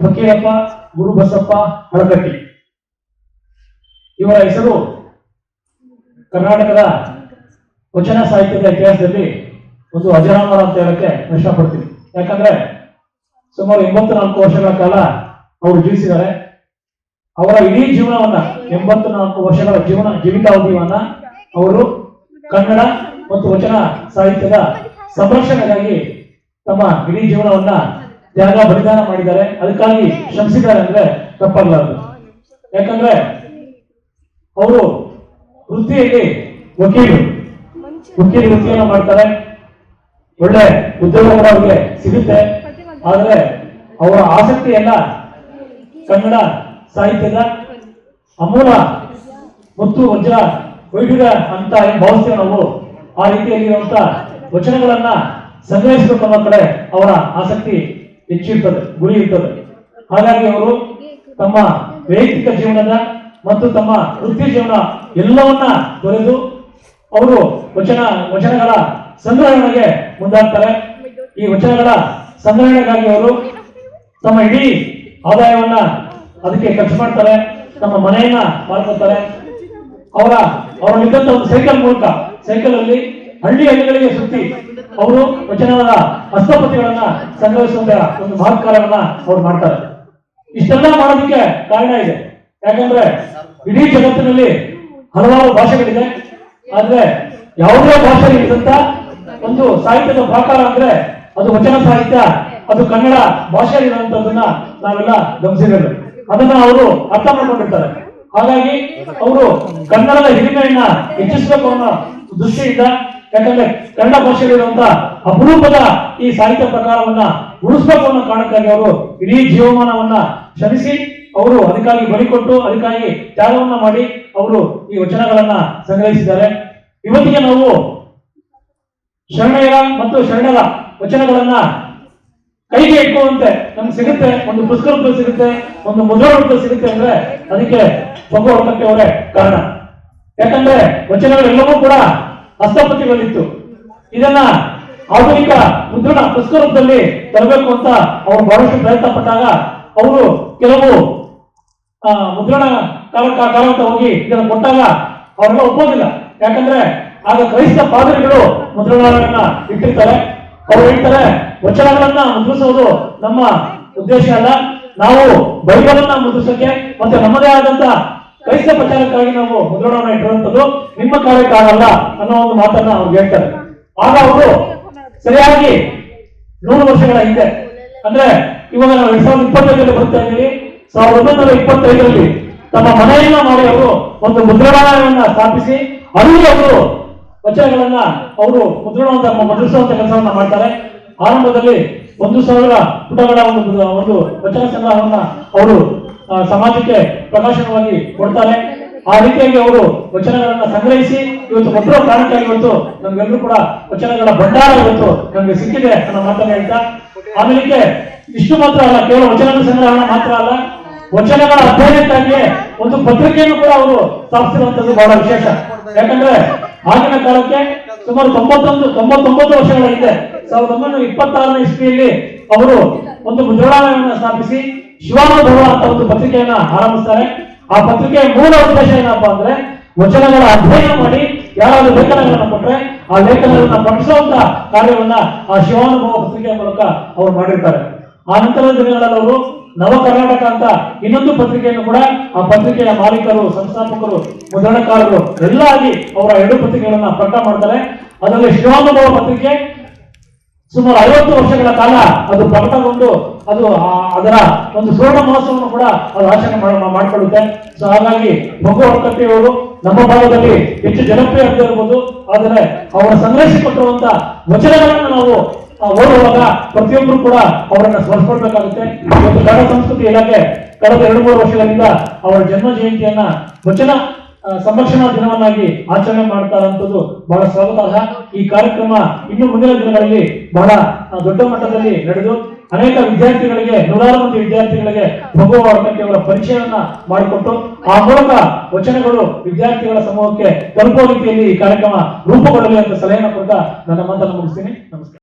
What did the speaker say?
ಫಕೀರಪ್ಪ ಗುರುಬಸಪ್ಪ ಹಳಕಟ್ಟಿ ಇವರ ಹೆಸರು ಕರ್ನಾಟಕದ ವಚನ ಸಾಹಿತ್ಯದ ಇತಿಹಾಸದಲ್ಲಿ ಒಂದು ಅಜರಾಮರ ಅಂತ ಹೇಳಕ್ಕೆ ಇಷ್ಟಪಡ್ತೀನಿ ಯಾಕಂದ್ರೆ ಸುಮಾರು ಎಂಬತ್ತು ನಾಲ್ಕು ವರ್ಷಗಳ ಕಾಲ ಅವರು ಜೀವಿಸಿದ್ದಾರೆ. ಅವರ ಇಡೀ ಜೀವನವನ್ನ ಎಂಬತ್ತು ನಾಲ್ಕು ವರ್ಷಗಳ ಜೀವನ ಜೀವಿತಾವಧಿಯನ್ನ ಅವರು ಕನ್ನಡ ಮತ್ತು ವಚನ ಸಾಹಿತ್ಯದ ಸಂರಕ್ಷಣೆಗಾಗಿ ತಮ್ಮ ಇಡೀ ಜೀವನವನ್ನ ತ್ಯಾಗ ಬಲಿದಾನ ಮಾಡಿದ್ದಾರೆ ಅದಕ್ಕಾಗಿ ಶ್ರಮಿಸಿದ್ದಾರೆ ಅಂದ್ರೆ ತಪ್ಪಾಗಲಾರದು. ಯಾಕಂದ್ರೆ ಅವರು ವೃತ್ತಿಯಲ್ಲಿ ವಕೀಲರು ವಕೀಲ ವೃತ್ತಿಯನ್ನು ಮಾಡ್ತಾರೆ. ಒಳ್ಳೆ ಉದ್ಯೋಗ ಕೂಡ ಅವ್ರಿಗೆ ಸಿಗುತ್ತೆ. ಆದ್ರೆ ಅವರ ಆಸಕ್ತಿ ಎಲ್ಲ ಕನ್ನಡ ಸಾಹಿತ್ಯದ ಅಮೂಲ ಮತ್ತು ವಜ್ರ ವೈಢೂರ್ಯ ಅಂತ ಏನ್ ಭಾವಿಸ್ತೇವೆ ನಾವು ಆ ರೀತಿಯಲ್ಲಿರುವಂತ ವಚನಗಳನ್ನ ಸಂಗ್ರಹಿಸಬೇಕು ಕಡೆ ಅವರ ಆಸಕ್ತಿ ಹೆಚ್ಚಿರ್ತದೆ ಗುರಿ ಇರ್ತದೆ ಹಾಗಾಗಿ ಅವರು ತಮ್ಮ ವೈಯಕ್ತಿಕ ಜೀವನದ ಮತ್ತು ತಮ್ಮ ವೃತ್ತಿ ಜೀವನ ಎಲ್ಲವನ್ನ ತೊರೆದು ಅವರು ವಚನ, ವಚನಗಳ ಸಂಗ್ರಹಣೆಗೆ ಮುಂದಾಗ್ತಾರೆ. ಈ ವಚನಗಳ ಸಂಗ್ರಹಣೆಗಾಗಿ ಅವರು ತಮ್ಮ ಇಡೀ ಆದಾಯವನ್ನ ಅದಕ್ಕೆ ಖರ್ಚು ಮಾಡ್ತಾರೆ, ತಮ್ಮ ಮನೆಯನ್ನ ಮಾಡ್ಕೊಳ್ತಾರೆ ಅವರ, ಅವರಲ್ಲಿದ್ದಂತ ಒಂದು ಸೈಕಲ್ ಮೂಲಕ ಸೈಕಲ್ ಅಲ್ಲಿ ಹಳ್ಳಿ ಹಳ್ಳಿಗಳಿಗೆ ಸುತ್ತಿ ಅವರು ವಚನಗಳ ಹಸ್ತಪತಿಗಳನ್ನ ಸಂಗ್ರಹಿಸುವಂತ ಒಂದು ಮಹತ್ಕಾರವನ್ನ ಅವ್ರು ಮಾಡ್ತಾರೆ. ಇಷ್ಟೆಲ್ಲ ಮಾಡೋದಕ್ಕೆ ಕಾರಣ ಇದೆ. ಯಾಕಂದ್ರೆ ಇಡೀ ಜಗತ್ತಿನಲ್ಲಿ ಹಲವಾರು ಭಾಷೆಗಳಿದೆ. ಆದ್ರೆ ಯಾವುದೇ ಭಾಷೆ ಇದ್ದಂತ ಒಂದು ಸಾಹಿತ್ಯದ ಪ್ರಕಾರ ಅಂದ್ರೆ ಅದು ವಚನ ಸಾಹಿತ್ಯ, ಅದು ಕನ್ನಡ ಭಾಷೆಯಲ್ಲಿರುವಂತದನ್ನ ನಾವೆಲ್ಲ ಗಮನಿಸಿದ್ದೇವೆ. ಅದನ್ನ ಅವರು ಅರ್ಥ ಮಾಡ್ಕೊಂಡಿರ್ತಾರೆ. ಹಾಗಾಗಿ ಅವರು ಕನ್ನಡದ ಹಿರಿಮೆಯನ್ನ ಹೆಚ್ಚಿಸಬೇಕು ಅನ್ನೋ ದೃಷ್ಟಿಯಿಂದ ಯಾಕಂದ್ರೆ ಕನ್ನಡ ಭಾಷೆಯಲ್ಲಿರುವಂತ ಅಪರೂಪದ ಈ ಸಾಹಿತ್ಯ ಪ್ರಕಾರವನ್ನ ಉಳಿಸ್ಬೇಕು ಅನ್ನೋ ಕಾರಣಕ್ಕಾಗಿ ಅವರು ಇಡೀ ಜೀವಮಾನವನ್ನ ಶ್ರಮಿಸಿ ಅವರು ಅದಕ್ಕಾಗಿ ಬಲಿ ಕೊಟ್ಟು ಅದಕ್ಕಾಗಿ ತ್ಯಾಗವನ್ನ ಮಾಡಿ ಅವರು ಈ ವಚನಗಳನ್ನ ಸಂಗ್ರಹಿಸಿದ್ದಾರೆ. ಇವತ್ತಿಗೆ ನಾವು ಶರಣರ ಮತ್ತು ಶರಣರ ವಚನಗಳನ್ನ ಕೈಗೆ ಇಟ್ಕೊಳ್ಳುವಂತೆ ನಮ್ಗೆ ಸಿಗುತ್ತೆ, ಒಂದು ಪುಸ್ತಕ ಸಿಗುತ್ತೆ, ಒಂದು ಮುದ್ರ ರೂಪ ಸಿಗುತ್ತೆ ಅಂದ್ರೆ ಅದಕ್ಕೆ ಅವರೇ ಕಾರಣ. ಯಾಕಂದ್ರೆ ವಚನಗಳೆಲ್ಲವೂ ಕೂಡ ಹಸ್ತಪತಿಗಳಿತ್ತು ಇದನ್ನ ಆಧುನಿಕ ಮುದ್ರಣ ಪುಸ್ತಕದಲ್ಲಿ ತರಬೇಕು ಅಂತ ಅವರು ಬಹಳಷ್ಟು ಪ್ರಯತ್ನ ಪಟ್ಟಾಗ ಅವರು ಕೆಲವು ಮುದ್ರಣ ಕಾರಕ ಹೋಗಿ ಇದನ್ನು ಕೊಟ್ಟಾಗ ಅವ್ರನ್ನ ಒಪ್ಪೋದಿಲ್ಲ. ಯಾಕಂದ್ರೆ ಆಗ ಕ್ರೈಸ್ತ ಪಾದರಿಗಳು ಮುದ್ರಣಗಳನ್ನ ಇಟ್ಟಿರ್ತಾರೆ. ಅವ್ರು ಹೇಳ್ತಾರೆ, ವಚನಗಳನ್ನ ಮುದ್ರಿಸೋದು ನಮ್ಮ ಉದ್ದೇಶ ಅಲ್ಲ. ನಾವು ಬೈಬಲನ್ನ ಮುದ್ರಿಸಕ್ಕೆ ಮತ್ತೆ ನಮ್ಮದೇ ಆದಂತ ಕ್ರೈಸ್ತ ಪ್ರಚಾರಕ್ಕಾಗಿ ನಾವು ಮುದ್ರಣವನ್ನ ಇಟ್ಟಿರುವಂತದ್ದು ನಿಮ್ಮ ಕಾರ್ಯಕ್ಕಾಗಲ್ಲ ಅನ್ನೋ ಒಂದು ಮಾತನ್ನ ಅವ್ರು ಹೇಳ್ತಾರೆ. ಆಗ ಅವರು ಸರಿಯಾಗಿ ನೂರು ವರ್ಷಗಳ ಹಿಂದೆ, ಅಂದ್ರೆ ಇವಾಗ ನಾವು ಎರಡ್ ಸಾವಿರದ ಇಪ್ಪತ್ತೈದರಲ್ಲಿ ಬರ್ತಾ ಇದ್ದೀವಿ, ಸಾವಿರದ ಒಂಬೈನೂರ ಇಪ್ಪತ್ತೈದರಲ್ಲಿ ತಮ್ಮ ಮನೆಯನ್ನ ಮಾಡಿ ಅವರು ಒಂದು ಮುದ್ರಣಾಲಯವನ್ನ ಸ್ಥಾಪಿಸಿ ಅಲ್ಲಿ ಅವರು ವಚನಗಳನ್ನ ಅವರು ಮುದ್ರಣವಂತ ಮುದ್ರಿಸುವಂತ ಕೆಲಸವನ್ನ ಮಾಡ್ತಾರೆ. ಆರಂಭದಲ್ಲಿ ಒಂದು ಸಾವಿರ ಪುಟಗಳ ಒಂದು ಒಂದು ವಚನ ಸಂಗ್ರಹವನ್ನ ಅವರು ಸಮಾಜಕ್ಕೆ ಪ್ರಕಾಶನವಾಗಿ ಕೊಡ್ತಾರೆ. ಆ ರೀತಿಯಾಗಿ ಅವರು ವಚನಗಳನ್ನ ಸಂಗ್ರಹಿಸಿ, ಇವತ್ತು ಕೊಟ್ಟಿರೋ ಕಾರಣಕ್ಕಾಗಿ ಇವತ್ತು ನಮ್ಗೆಲ್ಲರೂ ಕೂಡ ವಚನಗಳ ಭಂಡಾರ ಇವತ್ತು ನಮ್ಗೆ ಸಿಕ್ಕಿದೆ ಅನ್ನೋ ಮಾತನ್ನ ಹೇಳ್ತಾ. ಆಮೇಲೆ ಇಷ್ಟು ಮಾತ್ರ ಅಲ್ಲ, ಕೇವಲ ವಚನಗಳ ಸಂಗ್ರಹಣ ಮಾತ್ರ ಅಲ್ಲ, ವಚನಗಳ ಅಧ್ಯಯನಕ್ಕಾಗಿ ಒಂದು ಪತ್ರಿಕೆಯನ್ನು ಕೂಡ ಅವರು ಸ್ಥಾಪಿಸಿರುವಂತದ್ದು ಬಹಳ ವಿಶೇಷ. ಯಾಕಂದ್ರೆ ಆಗಿನ ಕಾಲಕ್ಕೆ ಸುಮಾರು ತೊಂಬತ್ತೊಂದು, ತೊಂಬತ್ತೊಂಬತ್ತು ವರ್ಷಗಳ ಹಿಂದೆ ಸಾವಿರದ ಒಂಬೈನೂರ ಇಪ್ಪತ್ತಾರನೇ ಇಸ್ವಿಯಲ್ಲಿ ಅವರು ಒಂದು ಮುದ್ರಣಾಲಯವನ್ನು ಸ್ಥಾಪಿಸಿ ಶಿವಾನುಭವ ಅಂತ ಒಂದು ಪತ್ರಿಕೆಯನ್ನ ಆರಂಭಿಸ್ತಾರೆ. ಆ ಪತ್ರಿಕೆಯ ಮೂಲ ಉದ್ದೇಶ ಏನಪ್ಪಾ ಅಂದ್ರೆ ವಚನಗಳ ಅಧ್ಯಯನ ಮಾಡಿ ಯಾರಾದ್ರೂ ಲೇಖನಗಳನ್ನ ಕೊಟ್ರೆ ಆ ಲೇಖನಗಳನ್ನ ಪಠಿಸುವಂತ ಕಾರ್ಯವನ್ನ ಆ ಶಿವಾನುಭವ ಪತ್ರಿಕೆಯ ಮೂಲಕ ಅವರು ಮಾಡಿರ್ತಾರೆ. ಆ ನಂತರದ ದಿನಗಳಲ್ಲಿ ಅವರು ನವ ಕರ್ನಾಟಕ ಅಂತ ಇನ್ನೊಂದು ಪತ್ರಿಕೆಯನ್ನು ಕೂಡ ಆ ಪತ್ರಿಕೆಯ ಮಾಲೀಕರು, ಸಂಸ್ಥಾಪಕರು, ಮುದ್ರಣಕಾರರು ಎಲ್ಲ ಆಗಿ ಅವರ ಎರಡು ಪತ್ರಿಕೆಗಳನ್ನ ಪ್ರಕಟ ಮಾಡ್ತಾರೆ. ಅದರಲ್ಲಿ ಶಿವಾನುಭವ ಪತ್ರಿಕೆ ಸುಮಾರು ಐವತ್ತು ವರ್ಷಗಳ ಕಾಲ ಅದು ಪ್ರಕಟಗೊಂಡು ಅದು ಅದರ ಒಂದು ಸುವರ್ಣ ಮಹೋತ್ಸವವನ್ನು ಕೂಡ ಅದು ಆಚರಣೆ ಮಾಡ- ಮಾಡಿಕೊಳ್ಳುತ್ತೆ. ಸೊ ಹಾಗಾಗಿ ಮಗು ಅವರು ನಮ್ಮ ಭಾಗದಲ್ಲಿ ಹೆಚ್ಚು ಜನಪ್ರಿಯ ಅಂತ ಇರ್ಬೋದು ಆದರೆ ಅವರ ಸಂಗ್ರಹಿಸಿಕೊಟ್ಟಿರುವಂತ ವಚನಗಳನ್ನು ನಾವು ಓದುವಾಗ ಪ್ರತಿಯೊಬ್ಬರು ಕೂಡ ಅವರನ್ನ ಸ್ಮರಿಸ್ಕೊಳ್ಬೇಕಾಗುತ್ತೆ. ಇವತ್ತು ಕನ್ನಡ ಸಂಸ್ಕೃತಿ ಇಲಾಖೆ ಕಳೆದ ಎರಡು, ಮೂರು ವರ್ಷಗಳಿಂದ ಅವರ ಜನ್ಮ ಜಯಂತಿಯನ್ನ ವಚನ ಸಂರಕ್ಷಣಾ ದಿನವನ್ನಾಗಿ ಆಚರಣೆ ಮಾಡ್ತಾ ಬಹಳ ಸ್ವಾಗತಾರ್ಹ ಈ ಕಾರ್ಯಕ್ರಮ ಇನ್ನು ಮುಂದಿನ ದಿನಗಳಲ್ಲಿ ಬಹಳ ದೊಡ್ಡ ಮಟ್ಟದಲ್ಲಿ ನಡೆದು ಅನೇಕ ವಿದ್ಯಾರ್ಥಿಗಳಿಗೆ, ನೂರಾರು ಮಂದಿ ವಿದ್ಯಾರ್ಥಿಗಳಿಗೆ ಭಗವ ಅವರ ಪರಿಚಯವನ್ನ ಮಾಡಿಕೊಟ್ಟು ಆ ಮೂಲಕ ವಚನಗಳು ವಿದ್ಯಾರ್ಥಿಗಳ ಸಮೂಹಕ್ಕೆ ತಲುಪುವ ರೀತಿಯಲ್ಲಿ ಈ ಕಾರ್ಯಕ್ರಮ ರೂಪುಗೊಳ್ಳಲಿ ಅಂತ ಸಲಹೆಯನ್ನು ಕೊಡ್ತಾ ನನ್ನ ಮಾತನ್ನು ಮುಗಿಸ್ತೀನಿ. ನಮಸ್ಕಾರ.